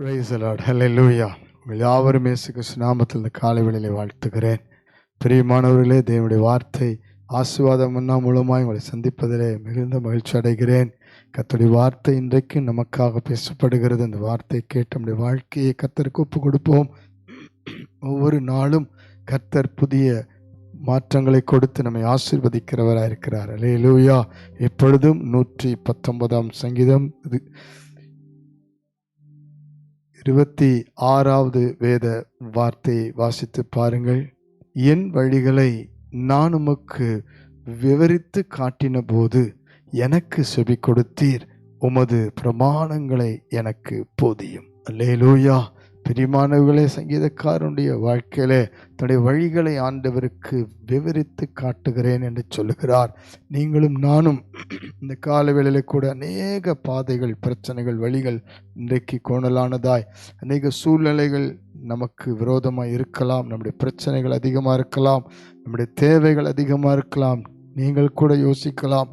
Price ஹலே லூயா உங்கள் யாவரும் இயேசு கிறிஸ்து நாமத்தில் இந்த காலை வேளையிலே வாழ்த்துகிறேன். பிரியமானவர்களே தேவனுடைய வார்த்தை ஆசீர்வாதம் மன்னா மூலமாக உங்களை சந்திப்பதிலே மிகுந்த மகிழ்ச்சி அடைகிறேன். கர்த்தருடைய வார்த்தை இன்றைக்கு நமக்காக பேசப்படுகிறது. அந்த வார்த்தை கேட்டு நம்முடைய வாழ்க்கையை கர்த்தருக்கு ஒப்பு கொடுப்போம். ஒவ்வொரு நாளும் கர்த்தர் புதிய மாற்றங்களை கொடுத்து நம்மை ஆசீர்வதிக்கிறவராக இருக்கிறார் அல்லேலூயா எப்பொழுதும் நூற்றி பத்தொன்பதாம் சங்கீதம். இது இருபத்தி ஆறாவது வேத வார்த்தையை வாசித்து பாருங்கள். என் வழிகளை நான் உமக்கு விவரித்து காட்டின போது எனக்கு செவி கொடுத்தீர் உமது பிரமாணங்களை எனக்கு போதியும். அல்லேலூயா. பிரிமானவர்களே சங்கீதக்காரனுடைய வாழ்க்கையிலே தன்னுடைய வழிகளை ஆண்டவருக்கு விவரித்து காட்டுகிறேன் என்று சொல்லுகிறார். நீங்களும் நானும் இந்த கால வேளையில கூட அநேக பாதைகள் பிரச்சனைகள் வழிகள் இன்றைக்கு கோணலானதாய் அநேக சூழ்நிலைகள் நமக்கு விரோதமாக இருக்கலாம் நம்முடைய பிரச்சனைகள் அதிகமாக இருக்கலாம் நம்முடைய தேவைகள் அதிகமாக இருக்கலாம். நீங்கள் கூட யோசிக்கலாம்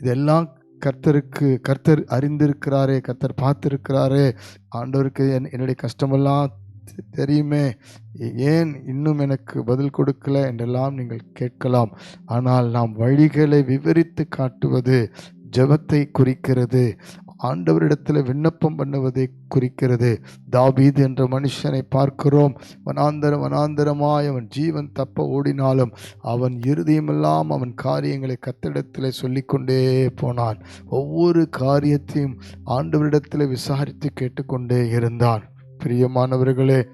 இதெல்லாம் கர்த்தருக்கு கர்த்தர் அறிந்திருக்கிறாரே கர்த்தர் பார்த்துருக்கிறாரே. ஆண்டவருக்கு என் என்னுடைய கஷ்டமெல்லாம் தெ- தெரியுமே. ஏன் இன்னும் எனக்கு பதில் கொடுக்கல என்றெல்லாம் நீங்கள் கேட்கலாம். ஆனால் நாம் வழிகளை விவரித்து காட்டுவது ஜபத்தை குறிக்கிறது. ஆண்டவரிடத்தில் விண்ணப்பம் பண்ணுவதை குறிக்கிறது. தாபீது என்ற மனுஷனை பார்க்கிறோம். வனாந்தர வனாந்தரமாய் அவன் ஜீவன் தப்ப ஓடினாலும் அவன் இறுதியுமெல்லாம் அவன் காரியங்களை கத்திடத்தில் சொல்லிக்கொண்டே போனான். ஒவ்வொரு காரியத்தையும் ஆண்டவரிடத்தில் விசாரித்து கேட்டுக்கொண்டே இருந்தான். பிரியமானவர்களே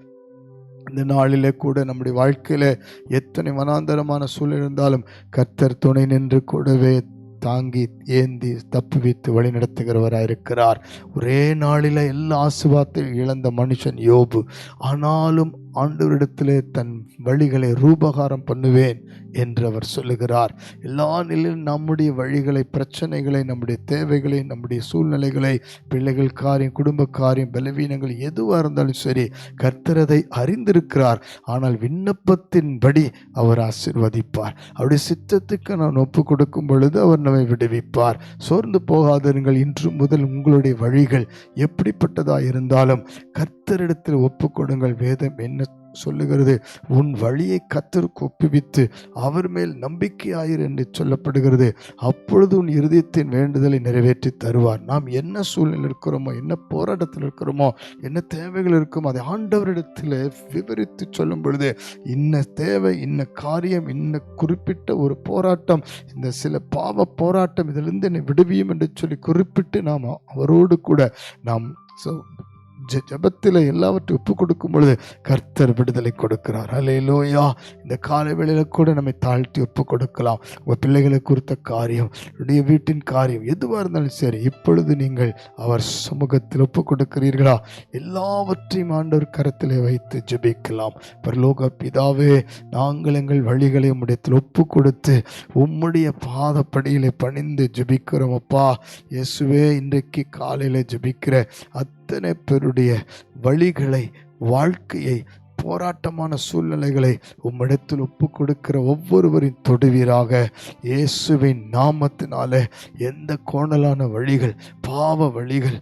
இந்த நாளிலே கூட நம்முடைய வாழ்க்கையில் எத்தனை மனாந்தரமான சூழல் இருந்தாலும் கர்த்தர் துணை நின்று கூடவே தாங்கி ஏந்தி தப்புவித்து வழிநடத்துகிறவராக இருக்கிறார் ஒரே நாளில் எல்லா ஆசுவாத்தையும் இழந்த மனுஷன் யோபு. ஆனாலும் ஆண்டவரிடத்திலே தன் வழிகளை ரூபகாரம் பண்ணுவேன் என்று அவர் சொல்லுகிறார். எல்லா நிலையிலும் நம்முடைய வழிகளை பிரச்சனைகளை நம்முடைய தேவைகளை நம்முடைய சூழ்நிலைகளை பிள்ளைகள் காரியம் குடும்ப காரியம் பலவீனங்கள் எதுவாக இருந்தாலும் சரி கர்த்தரதை அறிந்திருக்கிறார். ஆனால் விண்ணப்பத்தின்படி அவர் ஆசீர்வதிப்பார். அவருடைய சித்தத்துக்கு நான் ஒப்பு கொடுக்கும் பொழுது அவர் நம்மை விடுவிப்பார். சோர்ந்து போகாதிருங்கள். இன்று முதல் உங்களுடைய வழிகள் எப்படிப்பட்டதாக இருந்தாலும் கர்த்தரிடத்தில் ஒப்பு கொடுங்கள். வேதம் என்ன என்ன சொல்லுகிறது? உன் வழியை கத்தருக்கு ஒப்புவித்து அவர் மேல் நம்பிக்கையாயிரு என்று சொல்லப்படுகிறது. அப்பொழுது உன் இருதயத்தின் வேண்டுதலை நிறைவேற்றி தருவார். நாம் என்ன சூழ்நிலை இருக்கிறோமோ என்ன போராட்டத்தில் இருக்கிறோமோ என்ன தேவைகள் இருக்குமோ அதை ஆண்டவரிடத்தில் விவரித்து சொல்லும் பொழுது இன்ன தேவை இன்ன காரியம் இன்ன குறிப்பிட்ட ஒரு போராட்டம் இந்த சில பாவ போராட்டம் இதிலிருந்து என்னை விடுவியும் என்று சொல்லி குறிப்பிட்டு நாம் அவரோடு கூட நாம் ஸோ ஜெபத்தில் எல்லாவற்றையும் ஒப்பு கொடுக்கும் பொழுது கர்த்தர் விடுதலை கொடுக்கிறார். அலையிலோயா இந்த காலை வேளையில் கூட நம்மை தாழ்த்தி ஒப்பு கொடுக்கலாம் உங்கள் பிள்ளைகளை குறித்த காரியம் உடைய வீட்டின் காரியம் எதுவாக இருந்தாலும் சரி இப்பொழுது நீங்கள் அவர் சமூகத்தில் ஒப்பு கொடுக்கிறீர்களா எல்லாவற்றையும் ஆண்டவர் கரத்தில் வைத்து ஜெபிக்கலாம். பரலோக பிதாவே நாங்கள் எங்கள் வழிகளை உம்முடையத்தில் ஒப்பு கொடுத்து உம்முடைய பாதப்படியில் பணிந்து ஜபிக்கிறோம் அப்பா. இயேசுவே இன்றைக்கு காலையில் ஜெபிக்கிற அத்தனை பேருடைய வழிகளை வாழ்க்கையை போராட்டமான சூழ்நிலைகளை உம்மிடத்தில் ஒப்பு கொடுக்கிற ஒவ்வொருவரின் தொடுவீராக. இயேசுவின் நாமத்தினால எந்த கோணலான வழிகள் பாவ வழிகள்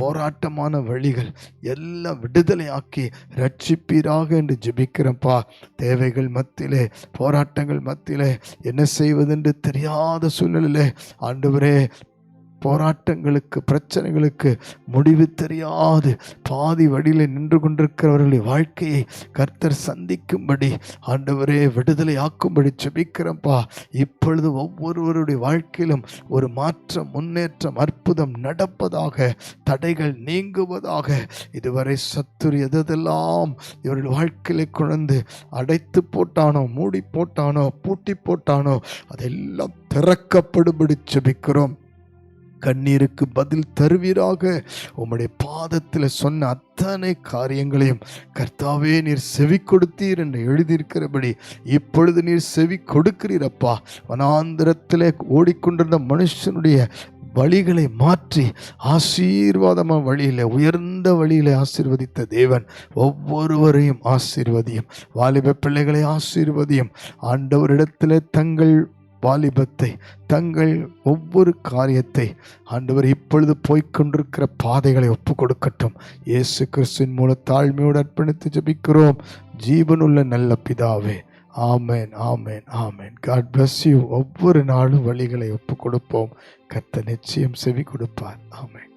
போராட்டமான வழிகள் எல்லாம் விடுதலையாக்கி ரட்சிப்பீராக என்று ஜெபிக்கிறப்பா தேவைகள் மத்தியிலே போராட்டங்கள் மத்தியிலே என்ன செய்வதென்று தெரியாத சூழ்நிலையிலே ஆண்டவரே போராட்டங்களுக்கு பிரச்சனைகளுக்கு முடிவு தெரியாது. பாதி வழியில் நின்று கொண்டிருக்கிறவர்களுடைய வாழ்க்கையை கர்த்தர் சந்திக்கும்படி ஆண்டவரே விடுதலை ஆக்கும்படி செபிக்கிறப்பா இப்பொழுது ஒவ்வொருவருடைய வாழ்க்கையிலும் ஒரு மாற்றம் முன்னேற்றம் அற்புதம் நடப்பதாக தடைகள் நீங்குவதாக இதுவரை சத்துரு எதெல்லாம் இவர்கள் வாழ்க்கையில குழந்து அடைத்து போட்டானோ மூடி போட்டானோ பூட்டி போட்டானோ அதெல்லாம் திறக்கப்படும்படி செபிக்கிறோம் கண்ணீருக்கு பதில் தருவீராக. உம்முடைய பாதத்தில் சொன்ன அத்தனை காரியங்களையும் கர்த்தாவே நீர் செவி கொடுத்தீர் என்று எழுதியிருக்கிறபடி இப்பொழுது நீர் செவி கொடுக்கிறீரப்பா வனாந்திரத்தில் ஓடிக்கொண்டிருந்த மனுஷனுடைய வழிகளை மாற்றி ஆசீர்வாதமான வழியில் உயர்ந்த வழியில் ஆசீர்வதித்த தேவன் ஒவ்வொருவரையும் ஆசீர்வதியும் வாலிப பிள்ளைகளை ஆசீர்வதியும் ஆண்டவரிடத்தில் தங்கள் வாலிபத்தை தங்கள் ஒவ்வொரு காரியத்தை ஆண்டவர் இப்பொழுது போய்கொண்டிருக்கிற பாதைகளை ஒப்பு கொடுக்கட்டும் இயேசு கிறிஸ்துவின் மூல தாழ்மையோடு அர்ப்பணித்து ஜெபிக்கிறோம். ஜீவனுள்ள நல்ல பிதாவே ஆமென் ஆமேன் ஆமேன். காட் பிளஸ் யூ ஒவ்வொரு நாளும் வழிகளை ஒப்பு கொடுப்போம் கத்த நிச்சயம் செவி கொடுப்பார் ஆமேன்.